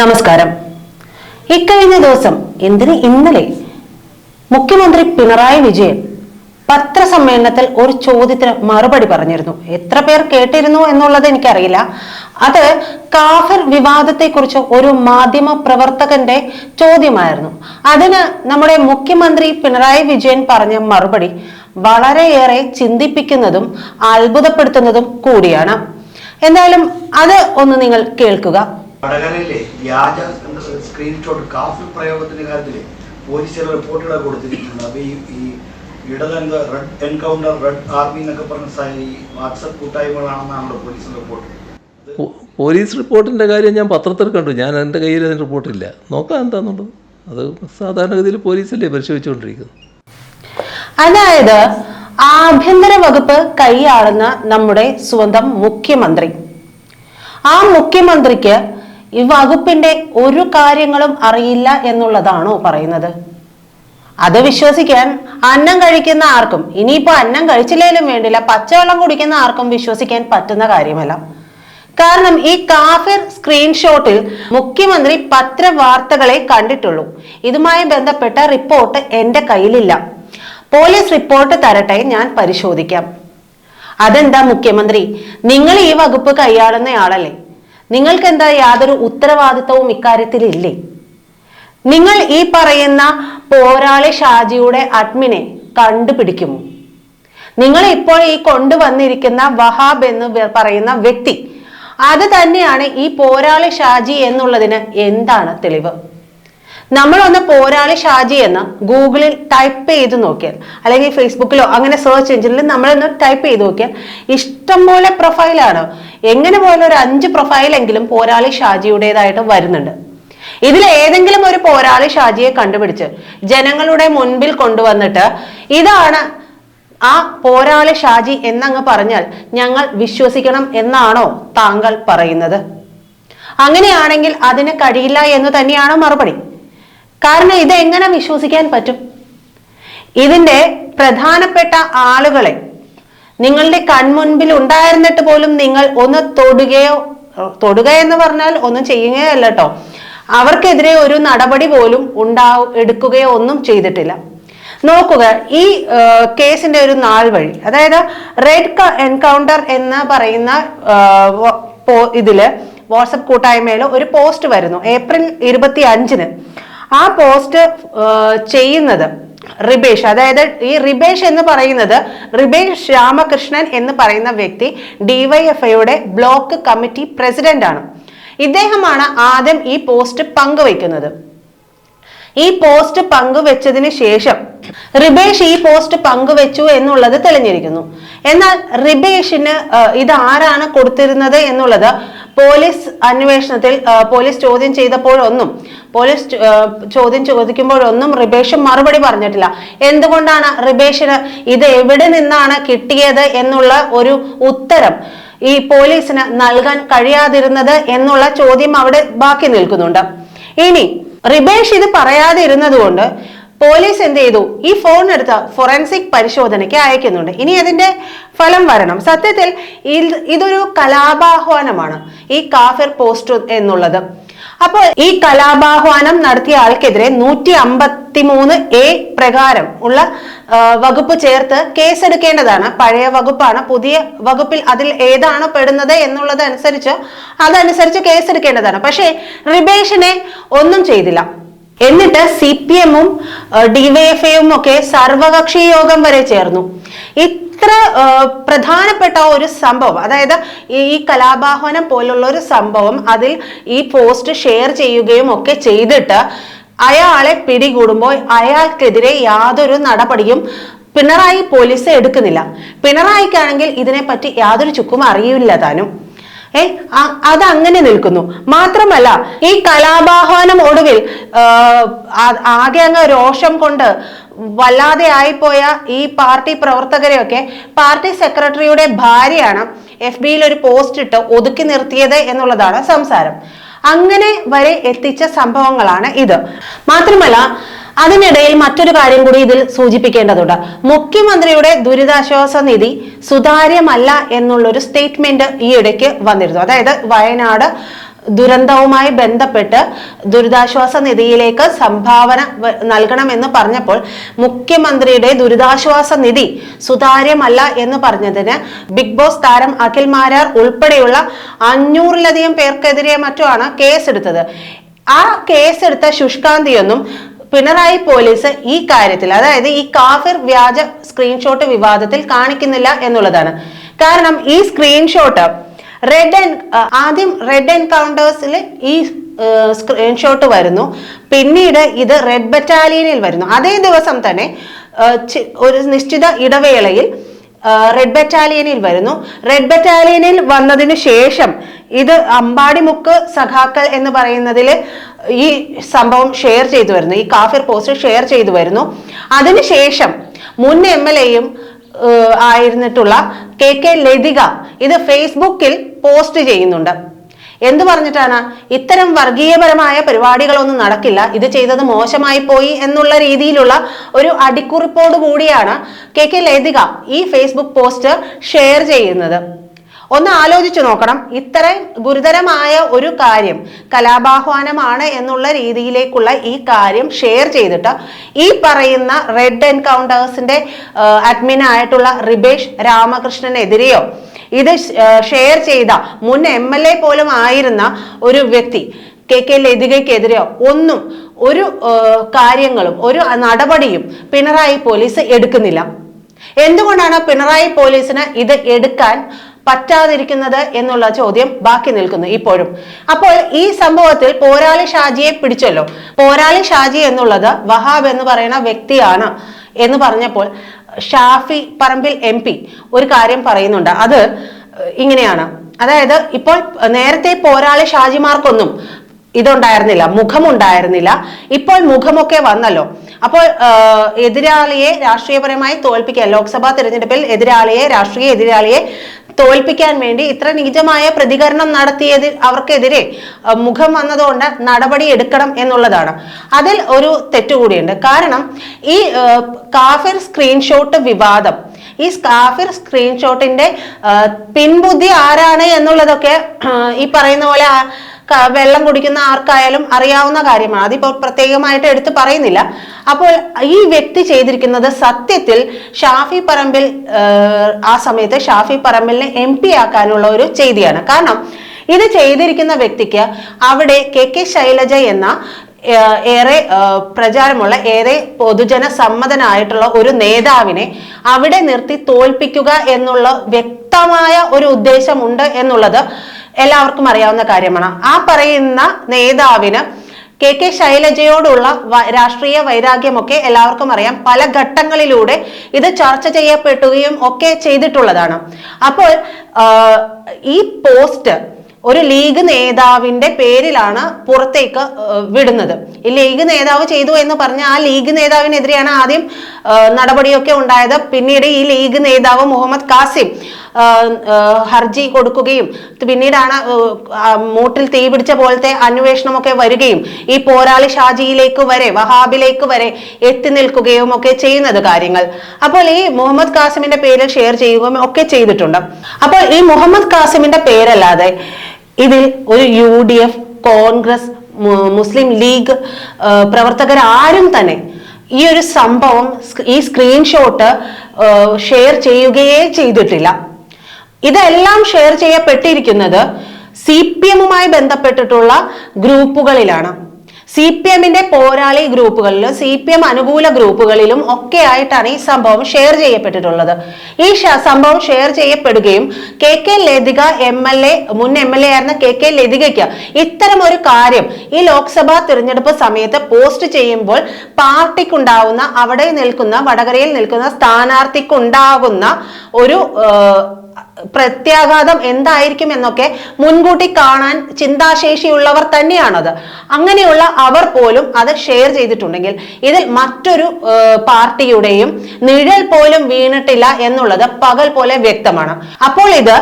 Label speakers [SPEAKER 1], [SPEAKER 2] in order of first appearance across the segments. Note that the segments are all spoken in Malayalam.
[SPEAKER 1] നമസ്കാരം. ഇക്കഴിഞ്ഞ ദിവസം എന്തിന് ഇന്നലെ മുഖ്യമന്ത്രി പിണറായി വിജയൻ പത്രസമ്മേളനത്തിൽ ഒരു ചോദ്യത്തിന് മറുപടി പറഞ്ഞിരുന്നു. എത്ര പേർ കേട്ടിരുന്നു എന്നുള്ളത് എനിക്കറിയില്ല. അത് കാഫർ വിവാദത്തെക്കുറിച്ച് ഒരു മാധ്യമ പ്രവർത്തകന്റെ ചോദ്യമായിരുന്നു. അതിന് നമ്മുടെ മുഖ്യമന്ത്രി പിണറായി വിജയൻ പറഞ്ഞ മറുപടി വളരെയേറെ ചിന്തിപ്പിക്കുന്നതും അത്ഭുതപ്പെടുത്തുന്നതും കൂടിയാണ്. എന്തായാലും അത് ഒന്ന് നിങ്ങൾ കേൾക്കുക.
[SPEAKER 2] വടകരയിലെ വ്യാജ സ്ക്രീൻഷോട്ട് കാഫിൽ പ്രയോഗത്തിന്റെ കാര്യത്തിൽ പോലീസ് ചില റിപ്പോർട്ടുകൾ കൊടുത്തിരിക്കുന്നത് അപ്പൊ ഈ ഈ ഇടതെന്ത് റെഡ് എൻകൗണ്ടർ റെഡ് ആർമി എന്നൊക്കെ പറഞ്ഞ ഈ വാട്സപ്പ് കൂട്ടായ്മകളാണെന്നാണല്ലോ പോലീസിന്റെ റിപ്പോർട്ട്
[SPEAKER 3] പോലീസ് റിപ്പോർട്ടിന്റെ കാര്യം ഞാൻ പത്രത്തിൽ കണ്ടു. ഞാൻ എന്റെ കയ്യിൽ അതിന് റിപ്പോർട്ടില്ല നോക്കാം എന്താണെന്നുള്ളത് അത് സാധാരണഗതിയിൽ പോലീസല്ലേ പരിശോധിച്ചുകൊണ്ടിരിക്കുന്നത്.
[SPEAKER 1] അതായത് ആഭ്യന്തര വകുപ്പ് കൈയാളുന്ന നമ്മുടെ സ്വന്തം മുഖ്യമന്ത്രി. ആ മുഖ്യമന്ത്രിക്ക് ഈ വകുപ്പിന്റെ ഒരു കാര്യങ്ങളും അറിയില്ല എന്നുള്ളതാണോ പറയുന്നത്? അത് വിശ്വസിക്കാൻ അന്നം കഴിക്കുന്ന ആർക്കും ഇനിയിപ്പോ അന്നം കഴിച്ചില്ലേലും വേണ്ടില്ല പച്ചവെള്ളം കുടിക്കുന്ന ആർക്കും വിശ്വസിക്കാൻ പറ്റുന്ന കാര്യമല്ല. കാരണം ഈ കാഫിർ സ്ക്രീൻഷോട്ടിൽ മുഖ്യമന്ത്രി പത്രവാർത്തകളെ കണ്ടിട്ടുള്ളൂ. ഇതുമായി ബന്ധപ്പെട്ട റിപ്പോർട്ട് എന്റെ കയ്യിലില്ല. പോലീസ് റിപ്പോർട്ട് തരട്ടെ ഞാൻ പരിശോധിക്കാം. അതെന്താ മുഖ്യമന്ത്രി? നിങ്ങൾ ഈ വകുപ്പ് കൈയാളുന്നയാളല്ലേ നിങ്ങൾക്ക് എന്താ യാതൊരു ഉത്തരവാദിത്തവും ഇക്കാര്യത്തിൽ ഇല്ലേ നിങ്ങൾ ഈ പറയുന്ന പോരാളി ഷാജിയുടെ അഡ്മിനെ കണ്ടുപിടിക്കുമോ നിങ്ങൾ ഇപ്പോൾ ഈ കൊണ്ടുവന്നിരിക്കുന്ന വഹാബ് എന്ന് പറയുന്ന വ്യക്തി അത് തന്നെയാണ് ഈ പോരാളി ഷാജി എന്നുള്ളതിന് എന്താണ് തെളിവ്? നമ്മളൊന്ന് പോരാളി ഷാജി എന്ന് ഗൂഗിളിൽ ടൈപ്പ് ചെയ്ത് നോക്കിയാൽ അല്ലെങ്കിൽ ഫേസ്ബുക്കിലോ അങ്ങനെ സെർച്ച് എഞ്ചിനിൽ നമ്മളൊന്ന് ടൈപ്പ് ചെയ്ത് നോക്കിയാൽ ഇഷ്ടംപോലെ പ്രൊഫൈലാണ്. എങ്ങനെ പോയാലും ഒരു അഞ്ച് പ്രൊഫൈലെങ്കിലും പോരാളി ഷാജിയുടേതായിട്ട് വരുന്നുണ്ട്. ഇതിൽ ഏതെങ്കിലും ഒരു പോരാളി ഷാജിയെ കണ്ടുപിടിച്ച് ജനങ്ങളുടെ മുൻപിൽ കൊണ്ടുവന്നിട്ട് ഇതാണ് ആ പോരാളി ഷാജി എന്നങ്ങ് പറഞ്ഞാൽ ഞങ്ങൾ വിശ്വസിക്കണം എന്നാണോ താങ്കൾ പറയുന്നത്. അങ്ങനെയാണെങ്കിൽ അതിന് കഴിയില്ല എന്ന് തന്നെയാണ് മറുപടി. കാരണം ഇത് എങ്ങനെ വിശ്വസിക്കാൻ പറ്റും? ഇതിന്റെ പ്രധാനപ്പെട്ട ആളുകളെ നിങ്ങളുടെ കൺമുൻപിൽ ഉണ്ടായിരുന്നിട്ട് പോലും നിങ്ങൾ ഒന്ന് തൊടുകയോ തൊടുക എന്ന് പറഞ്ഞാൽ ഒന്നും ചെയ്യുകയോ അല്ല കേട്ടോ അവർക്കെതിരെ ഒരു നടപടി പോലും ഉണ്ടാവും എടുക്കുകയോ ഒന്നും ചെയ്തിട്ടില്ല. നോക്കുക ഈ കേസിന്റെ ഒരു നാൾ വഴി അതായത് റെഡ് എൻകൗണ്ടർ എന്ന് പറയുന്ന ഇതിൽ വാട്സപ്പ് കൂട്ടായ്മയിൽ ഒരു പോസ്റ്റ് വരുന്നു ഏപ്രിൽ ഇരുപത്തി അഞ്ചിന് ആ പോസ്റ്റ് ചെയ്യുന്നത് റിബേഷ് അതായത് ഈ റിബേഷ് എന്ന് പറയുന്നത് റിബേഷ് രാമകൃഷ്ണൻ എന്ന് പറയുന്ന വ്യക്തി ഡിവൈഎഫ്ഐയുടെ ബ്ലോക്ക് കമ്മിറ്റി പ്രസിഡന്റ് ആണ്. ഇദ്ദേഹമാണ് ആദ്യം ഈ പോസ്റ്റ് പങ്കുവയ്ക്കുന്നത്. ഈ പോസ്റ്റ് പങ്കുവെച്ചതിന് ശേഷം റിബേഷ് ഈ പോസ്റ്റ് പങ്കുവെച്ചു എന്നുള്ളത് തെളിഞ്ഞിരിക്കുന്നു. എന്നാൽ റിബേഷിന് ഇത് ആരാണ് കൊടുത്തിരുന്നത് എന്നുള്ളത് പോലീസ് അന്വേഷണത്തിൽ പോലീസ് ചോദ്യം ചെയ്തപ്പോഴൊന്നും പോലീസ് ചോദ്യം ചോദിക്കുമ്പോഴൊന്നും റിബേഷ് മറുപടി പറഞ്ഞിട്ടില്ല. എന്തുകൊണ്ടാണ് റിബേഷിന് ഇത് എവിടെ നിന്നാണ് കിട്ടിയത് എന്നുള്ള ഒരു ഉത്തരം ഈ പോലീസിന് നൽകാൻ കഴിയാതിരുന്നത് എന്നുള്ള ചോദ്യം അവിടെ ബാക്കി നിൽക്കുന്നുണ്ട്. ഇനി റിബേഷ് ഇത് പറയാതെ പോലീസ് എന്ത് ചെയ്തു? ഈ ഫോൺ എടുത്ത് ഫോറൻസിക് പരിശോധനയ്ക്ക് അയക്കുന്നുണ്ട്. ഇനി അതിന്റെ ഫലം വരണം. സത്യത്തിൽ ഇതൊരു കലാപാഹ്വാനമാണ്. ഈ കാഫിർ പോസ്റ്റ് എന്നുള്ളത്. അപ്പോൾ ഈ കലാപാഹ്വാനം നടത്തിയ ആൾക്കെതിരെ നൂറ്റി അമ്പത്തി മൂന്ന് എ പ്രകാരം ഉള്ള വകുപ്പ് ചേർത്ത് കേസെടുക്കേണ്ടതാണ്. പഴയ വകുപ്പാണ്. പുതിയ വകുപ്പിൽ അതിൽ ഏതാണ് പെടുന്നത് എന്നുള്ളത് അനുസരിച്ച് അതനുസരിച്ച് കേസെടുക്കേണ്ടതാണ്. പക്ഷേ റിബേഷിനെ ഒന്നും ചെയ്തില്ല. എന്നിട്ട് സി പി എമ്മും ഡിവൈഎഫ്ഐയും ഒക്കെ സർവകക്ഷി യോഗം വരെ ചേർന്നു. ഇത്ര പ്രധാനപ്പെട്ട ഒരു സംഭവം അതായത് ഈ കലാപാഹ്വാനം പോലുള്ള ഒരു സംഭവം അതിൽ ഈ പോസ്റ്റ് ഷെയർ ചെയ്യുകയും ഒക്കെ ചെയ്തിട്ട് അയാളെ പിടികൂടുമ്പോൾ അയാൾക്കെതിരെ യാതൊരു നടപടിയും പിണറായി പോലീസ് എടുക്കുന്നില്ല. പിണറായിക്കാണെങ്കിൽ ഇതിനെപ്പറ്റി യാതൊരു ചുക്കും അറിയില്ല താനും. ഏ അത് അങ്ങനെ നിൽക്കുന്നു. മാത്രമല്ല ഈ കലാപാഹ്വാനം ഒടുവിൽ ആകെ അങ്ങ് രോഷം കൊണ്ട് വല്ലാതെ ആയിപ്പോയ ഈ പാർട്ടി പ്രവർത്തകരെയൊക്കെ പാർട്ടി സെക്രട്ടറിയുടെ ഭാര്യയാണ് എഫ് ബിയിൽ ഒരു പോസ്റ്റ് ഇട്ട് ഒതുക്കി നിർത്തിയത് എന്നുള്ളതാണ് സംസാരം. അങ്ങനെ വരെ എത്തിച്ച സംഭവങ്ങളാണ് ഇത്. മാത്രമല്ല അതിനിടയിൽ മറ്റൊരു കാര്യം കൂടി ഇതിൽ സൂചിപ്പിക്കേണ്ടതുണ്ട്. മുഖ്യമന്ത്രിയുടെ ദുരിതാശ്വാസ നിധി സുതാര്യമല്ല എന്നുള്ളൊരു സ്റ്റേറ്റ്മെന്റ് ഈ ഇടയ്ക്ക് വന്നിരുന്നു. അതായത് വയനാട് ദുരന്തവുമായി ബന്ധപ്പെട്ട് ദുരിതാശ്വാസ നിധിയിലേക്ക് സംഭാവന നൽകണമെന്ന് പറഞ്ഞപ്പോൾ മുഖ്യമന്ത്രിയുടെ ദുരിതാശ്വാസ നിധി സുതാര്യമല്ല എന്ന് പറഞ്ഞതിന് ബിഗ് ബോസ് താരം അഖിൽ മാരാർ ഉൾപ്പെടെയുള്ള അഞ്ഞൂറിലധികം പേർക്കെതിരെ മറ്റുമാണ് കേസെടുത്തത്. ആ കേസെടുത്ത ശുഷ്കാന്തിയൊന്നും പിണറായി പോലീസ് ഈ കാര്യത്തിൽ അതായത് ഈ കാഫിർ വ്യാജ സ്ക്രീൻഷോട്ട് വിവാദത്തിൽ കാണിക്കുന്നില്ല എന്നുള്ളതാണ്. കാരണം ഈ സ്ക്രീൻഷോട്ട് റെഡ് ആൻഡ് ആദ്യം റെഡ് എൻകൗണ്ടേഴ്സിൽ ഈ സ്ക്രീൻഷോട്ട് വരുന്നു. പിന്നീട് ഇത് റെഡ് ബറ്റാലിയനിൽ വരുന്നു. അതേ ദിവസം തന്നെ ഒരു നിശ്ചിത ഇടവേളയിൽ റെഡ് ബറ്റാലിയനിൽ വരുന്നു. റെഡ് ബറ്റാലിയനിൽ വന്നതിന് ശേഷം ഇത് അമ്പാടിമുക്ക് സഖാക്കൾ എന്ന് പറയുന്നതിൽ ഈ സംഭവം ഷെയർ ചെയ്തു വരുന്നു. ഈ കാഫിർ പോസ്റ്റ് ഷെയർ ചെയ്തു വരുന്നു. അതിനുശേഷം മുൻ എം എൽ എയും ആയിരുന്നിട്ടുള്ള കെ കെ ലതിക ഇത് ഫേസ്ബുക്കിൽ പോസ്റ്റ് ചെയ്യുന്നുണ്ട്. എന്തു പറഞ്ഞിട്ടാണ്? ഇത്തരം വർഗീയപരമായ പരിപാടികളൊന്നും നടക്കില്ല. ഇത് ചെയ്തത് മോശമായി പോയി എന്നുള്ള രീതിയിലുള്ള ഒരു അടിക്കുറിപ്പോട് കൂടിയാണ് കെ കെ ലതിക ഈ ഫേസ്ബുക്ക് പോസ്റ്റ് ഷെയർ ചെയ്യുന്നത്. ഒന്ന് ആലോചിച്ചു നോക്കണം. ഇത്രയും ഗുരുതരമായ ഒരു കാര്യം കലാപാഹ്വാനമാണ് എന്നുള്ള രീതിയിലേക്കുള്ള ഈ കാര്യം ഷെയർ ചെയ്തിട്ട് ഈ പറയുന്ന റെഡ് എൻകൗണ്ടേഴ്സിന്റെ അഡ്മിൻ ആയിട്ടുള്ള റിബേഷ് രാമകൃഷ്ണനെതിരെയോ ഇത് ഷെയർ ചെയ്ത മുൻ എം എൽ എ പോലും ആയിരുന്ന ഒരു വ്യക്തി കെ കെ ലതികയ്ക്കെതിരെയോ ഒന്നും ഒരു കാര്യങ്ങളും ഒരു നടപടിയും പിണറായി പോലീസ് എടുക്കുന്നില്ല. എന്തുകൊണ്ടാണ് പിണറായി പോലീസിന് ഇത് എടുക്കാൻ പറ്റാതിരിക്കുന്നത് എന്നുള്ള ചോദ്യം ബാക്കി നിൽക്കുന്നു ഇപ്പോഴും. അപ്പോൾ ഈ സംഭവത്തിൽ പോരാളി ഷാജിയെ പിടിച്ചല്ലോ. പോരാളി ഷാജി എന്നുള്ളത് വഹാബ് എന്ന് പറയുന്ന വ്യക്തിയാണ് എന്ന് പറഞ്ഞപ്പോൾ ഷാഫി പറമ്പിൽ എം ഒരു കാര്യം പറയുന്നുണ്ട്. അത് ഇങ്ങനെയാണ്. അതായത് ഇപ്പോൾ നേരത്തെ പോരാളി ഷാജിമാർക്കൊന്നും ഇതുണ്ടായിരുന്നില്ല മുഖമുണ്ടായിരുന്നില്ല. ഇപ്പോൾ മുഖമൊക്കെ വന്നല്ലോ. അപ്പോൾ എതിരാളിയെ രാഷ്ട്രീയപരമായി തോൽപ്പിക്കാൻ ലോക്സഭാ തെരഞ്ഞെടുപ്പിൽ എതിരാളിയെ രാഷ്ട്രീയ എതിരാളിയെ തോൽപ്പിക്കാൻ വേണ്ടി ഇത്ര നിജമായ പ്രതികരണം നടത്തിയത് അവർക്കെതിരെ മുഖം വന്നതുകൊണ്ട് നടപടി എടുക്കണം എന്നുള്ളതാണ്. അതിൽ ഒരു തെറ്റുകൂടിയുണ്ട് കാരണം ഈ കാഫിർ സ്ക്രീൻഷോട്ട് വിവാദം ഈ കാഫിർ സ്ക്രീൻഷോട്ടിന്റെ പിൻബുദ്ധി ആരാണ് എന്നുള്ളതൊക്കെ ഈ പറയുന്ന പോലെ വെള്ളം കുടിക്കുന്ന ആർക്കായാലും അറിയാവുന്ന കാര്യമാണ്. അതിപ്പോൾ പ്രത്യേകമായിട്ട് എടുത്തു പറയുന്നില്ല. അപ്പോൾ ഈ വ്യക്തി ചെയ്തിരിക്കുന്നത് സത്യത്തിൽ ഷാഫി പറമ്പിൽ ആ, സമയത്ത് ഷാഫി പറമ്പിലിനെ എം പി ആക്കാനുള്ള ഒരു ചെയ്തിയാണ്. കാരണം ഇത് ചെയ്തിരിക്കുന്ന വ്യക്തിക്ക് അവിടെ കെ കെ ശൈലജ എന്ന ഏറെ പ്രചാരമുള്ള ഏറെ പൊതുജന സമ്മതനായിട്ടുള്ള ഒരു നേതാവിനെ അവിടെ നിർത്തി തോൽപ്പിക്കുക എന്നുള്ള വ്യക്തമായ ഒരു ഉദ്ദേശമുണ്ട് എന്നുള്ളത് എല്ലാവർക്കും അറിയാവുന്ന കാര്യമാണ്. ആ പറയുന്ന നേതാവിന് കെ കെ ശൈലജയോടുള്ള രാഷ്ട്രീയ വൈരാഗ്യമൊക്കെ എല്ലാവർക്കും അറിയാം. പല ഘട്ടങ്ങളിലൂടെ ഇത് ചർച്ച ചെയ്യപ്പെട്ടുകയും ഒക്കെ ചെയ്തിട്ടുള്ളതാണ്. അപ്പോൾ ഈ പോസ്റ്റ് ഒരു ലീഗ് നേതാവിന്റെ പേരിലാണ് പുറത്തേക്ക് വിടുന്നത്. ഈ ലീഗ് നേതാവ് ചെയ്തു എന്ന് പറഞ്ഞ ആ ലീഗ് നേതാവിനെതിരെയാണ് ആദ്യം നടപടിയൊക്കെ ഉണ്ടായത്. പിന്നീട് ഈ ലീഗ് നേതാവ് മുഹമ്മദ് കാസിം ഹർജി കൊടുക്കുകയും പിന്നീടാണ് മൂട്ടിൽ തീ പിടിച്ച പോലത്തെ അന്വേഷണമൊക്കെ വരികയും ഈ പോരാളി ഷാജിയിലേക്ക് വരെ വഹാബിലേക്ക് വരെ എത്തി നിൽക്കുകയും ഒക്കെ ചെയ്യുന്നത് കാര്യങ്ങൾ. അപ്പോൾ ഈ മുഹമ്മദ് കാസിമിന്റെ പേരിൽ ഷെയർ ചെയ്യുകയും ഒക്കെ ചെയ്തിട്ടുണ്ട്. അപ്പോൾ ഈ മുഹമ്മദ് കാസിമിന്റെ പേരല്ലാതെ ഇതിൽ ഒരു U D F Congress Muslim League പ്രവർത്തകർ ആരും തന്നെ ഈ ഒരു സംഭവം ഈ സ്ക്രീൻഷോട്ട് ഷെയർ ചെയ്യുകയേ ചെയ്തിട്ടില്ല. ഇതെല്ലാം ഷെയർ ചെയ്യപ്പെട്ടിരിക്കുന്നത് സി പി എമ്മുമായി ബന്ധപ്പെട്ടിട്ടുള്ള ഗ്രൂപ്പുകളിലാണ്. സി പി എമ്മിന്റെ പോരാളി ഗ്രൂപ്പുകളിലും സി പി എം അനുകൂല ഗ്രൂപ്പുകളിലും ഒക്കെ ആയിട്ടാണ് ഈ സംഭവം ഷെയർ ചെയ്യപ്പെട്ടിട്ടുള്ളത്. ഈ സംഭവം ഷെയർ ചെയ്യപ്പെടുകയും K K Lathika M L A മുൻ എം എൽ എ ആയിരുന്ന കെ കെ ലതികയ്ക്ക് ഇത്തരം ഒരു കാര്യം ഈ ലോക്സഭാ തിരഞ്ഞെടുപ്പ് സമയത്ത് പോസ്റ്റ് ചെയ്യുമ്പോൾ പാർട്ടിക്കുണ്ടാവുന്ന അവിടെ നിൽക്കുന്ന വടകരയിൽ നിൽക്കുന്ന സ്ഥാനാർത്ഥിക്കുണ്ടാകുന്ന ഒരു പ്രത്യാഘാതം എന്തായിരിക്കും എന്നൊക്കെ മുൻകൂട്ടി കാണാൻ ചിന്താശേഷിയുള്ളവർ തന്നെയാണത്. അങ്ങനെയുള്ള അവർ പോലും അത് ഷെയർ ചെയ്തിട്ടുണ്ടെങ്കിൽ ഇതിൽ മറ്റൊരു പാർട്ടിയുടെയും നിഴൽ പോലും വീണിട്ടില്ല എന്നുള്ളത് പകൽ പോലെ വ്യക്തമാണ്. അപ്പോൾ ഇത്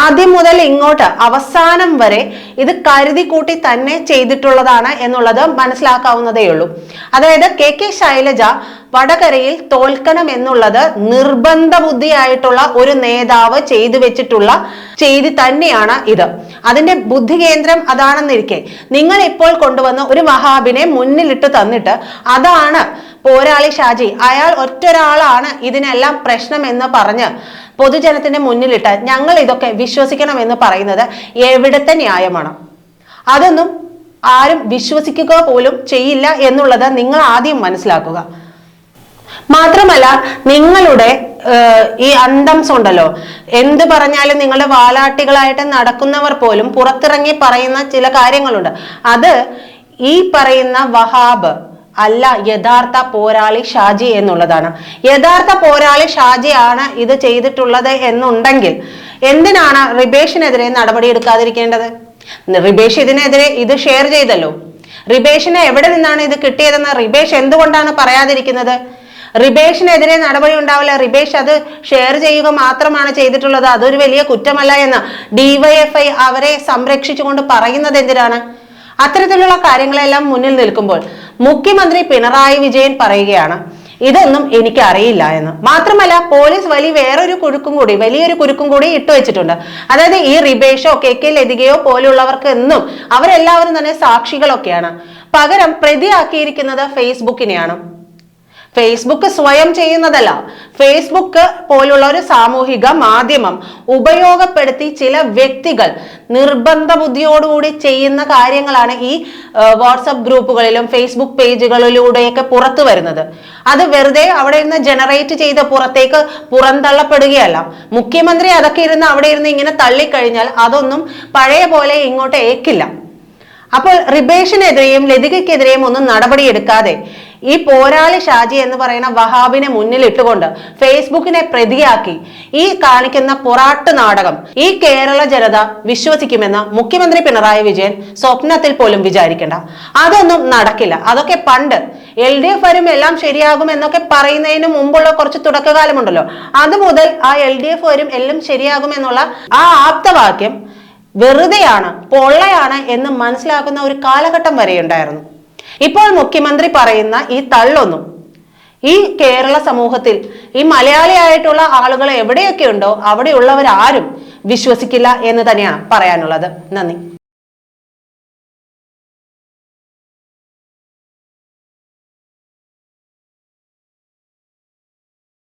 [SPEAKER 1] ആദ്യം മുതൽ ഇങ്ങോട്ട് അവസാനം വരെ ഇത് കരുതി കൂട്ടി തന്നെ ചെയ്തിട്ടുള്ളതാണ് എന്നുള്ളത് മനസ്സിലാക്കാവുന്നതേ ഉള്ളൂ. അതായത് കെ കെ ശൈലജ വടകരയിൽ തോൽക്കണം എന്നുള്ളത് നിർബന്ധ ബുദ്ധിയായിട്ടുള്ള ഒരു നേതാവ് ചെയ്തു വെച്ചിട്ടുള്ള ചെയ്തി തന്നെയാണ് ഇത്. അതിന്റെ ബുദ്ധി കേന്ദ്രം അതാണെന്നിരിക്കെ. നിങ്ങൾ ഇപ്പോൾ കൊണ്ടുവന്ന ഒരു വഹാബിനെ മുന്നിലിട്ട് തന്നിട്ട് അതാണ് പോരാളി ഷാജി. അയാൾ ഒറ്റൊരാളാണ് ഇതിനെല്ലാം പ്രശ്നം എന്ന് പറഞ്ഞ് പൊതുജനത്തിന്റെ മുന്നിലിട്ട് ഞങ്ങൾ ഇതൊക്കെ വിശ്വസിക്കണം എന്ന് പറയുന്നത് എവിടുത്തെ ന്യായമാണ്? അതൊന്നും ആരും വിശ്വസിക്കുക പോലും ചെയ്യില്ല എന്നുള്ളത് നിങ്ങൾ ആദ്യം മനസ്സിലാക്കുക. മാത്രമല്ല നിങ്ങളുടെ ഈ അന്തംസ് ഉണ്ടല്ലോ എന്ത് പറഞ്ഞാലും നിങ്ങളുടെ വാലാട്ടികളായിട്ട് നടക്കുന്നവർ പോലും പുറത്തിറങ്ങി പറയുന്ന ചില കാര്യങ്ങളുണ്ട്. അത് ഈ പറയുന്ന വഹാബ് അല്ല യഥാർത്ഥ പോരാളി ഷാജി എന്നുള്ളതാണ്. യഥാർത്ഥ പോരാളി ഷാജി ആണ് ഇത് ചെയ്തിട്ടുള്ളത് എന്നുണ്ടെങ്കിൽ എന്തിനാണ് റിബേഷിനെതിരെ നടപടി എടുക്കാതിരിക്കേണ്ടത്? റിബേഷ് ഇതിനെതിരെ ഇത് ഷെയർ ചെയ്തല്ലോ. റിബേഷിന് എവിടെ നിന്നാണ് ഇത് കിട്ടിയതെന്ന് റിബേഷ് എന്തുകൊണ്ടാണ് പറയാതിരിക്കുന്നത്? റിബേഷിനെതിരെ നടപടി ഉണ്ടാവില്ല. റിബേഷ് അത് ഷെയർ ചെയ്യുക മാത്രമാണ് ചെയ്തിട്ടുള്ളത്. അതൊരു വലിയ കുറ്റമല്ല എന്ന് ഡിവൈഎഫ്ഐ അവരെ സംരക്ഷിച്ചുകൊണ്ട് പറയുന്നത് എന്തിനാണ്? അത്തരത്തിലുള്ള കാര്യങ്ങളെല്ലാം മുന്നിൽ നിൽക്കുമ്പോൾ മുഖ്യമന്ത്രി പിണറായി വിജയൻ പറയുകയാണ് ഇതൊന്നും എനിക്ക് അറിയില്ല എന്ന്. മാത്രമല്ല പോലീസ് വലിയ വേറൊരു കുരുക്കും കൂടി വലിയൊരു കുരുക്കും കൂടി ഇട്ടു വെച്ചിട്ടുണ്ട്. അതായത് ഈ റിബേഷോ കെ കെ ലതികയോ പോലുള്ളവർക്ക് എന്നും അവരെല്ലാവരും തന്നെ സാക്ഷികളൊക്കെയാണ്. പകരം പ്രതിയാക്കിയിരിക്കുന്നത് ഫേസ്ബുക്കിനെയാണ്. ഫേസ്ബുക്ക് സ്വയം ചെയ്യുന്നതല്ല. ഫേസ്ബുക്ക് പോലുള്ള ഒരു സാമൂഹിക മാധ്യമം ഉപയോഗപ്പെടുത്തി ചില വ്യക്തികൾ നിർബന്ധ ബുദ്ധിയോടുകൂടി ചെയ്യുന്ന കാര്യങ്ങളാണ് ഈ വാട്സപ്പ് ഗ്രൂപ്പുകളിലും ഫേസ്ബുക്ക് പേജുകളിലൂടെയൊക്കെ പുറത്തു വരുന്നത്. അത് വെറുതെ അവിടെ ഇരുന്ന് ജനറേറ്റ് ചെയ്ത പുറത്തേക്ക് പുറന്തള്ളപ്പെടുകയല്ല. മുഖ്യമന്ത്രി അതൊക്കെ ഇരുന്ന് അവിടെ ഇരുന്ന് ഇങ്ങനെ തള്ളിക്കഴിഞ്ഞാൽ അതൊന്നും പഴയ പോലെ ഇങ്ങോട്ട് ഏക്കില്ല അപ്പോൾ റിബേഷനെതിരെയും ലതികയ്ക്കെതിരെയും ഒന്നും നടപടിയെടുക്കാതെ ഈ പോരാളി ഷാജി എന്ന് പറയുന്ന വഹാബിനെ മുന്നിലിട്ടുകൊണ്ട് ഫേസ്ബുക്കിനെ പ്രതിയാക്കി ഈ കാണിക്കുന്ന പൊറാട്ട് നാടകം ഈ കേരള ജനത വിശ്വസിക്കുമെന്ന് മുഖ്യമന്ത്രി പിണറായി വിജയൻ സ്വപ്നത്തിൽ പോലും വിചാരിക്കേണ്ട. അതൊന്നും നടക്കില്ല. അതൊക്കെ പണ്ട് എൽ ഡി എഫ് വരും എല്ലാം ശരിയാകും എന്നൊക്കെ പറയുന്നതിന് മുമ്പുള്ള കുറച്ച് തുടക്കകാലമുണ്ടല്ലോ. അത് മുതൽ ആ എൽ ഡി എഫ് വരും എല്ലാം ശരിയാകും എന്നുള്ള ആ ആപ്തവാക്യം വെറുതെയാണ് പൊള്ളയാണ് എന്ന് മനസ്സിലാക്കുന്ന ഒരു കാലഘട്ടം വരെ ഉണ്ടായിരുന്നു ഇപ്പോൾ മുഖ്യമന്ത്രി പറയുന്ന ഈ തള്ളൊന്നും ഈ കേരള സമൂഹത്തിൽ ഈ മലയാളിയായിട്ടുള്ള ആളുകൾ എവിടെയൊക്കെ ഉണ്ടോ അവിടെയുള്ളവരാരും വിശ്വസിക്കില്ല എന്ന് തന്നെയാണ് പറയാനുള്ളത്. നന്ദി.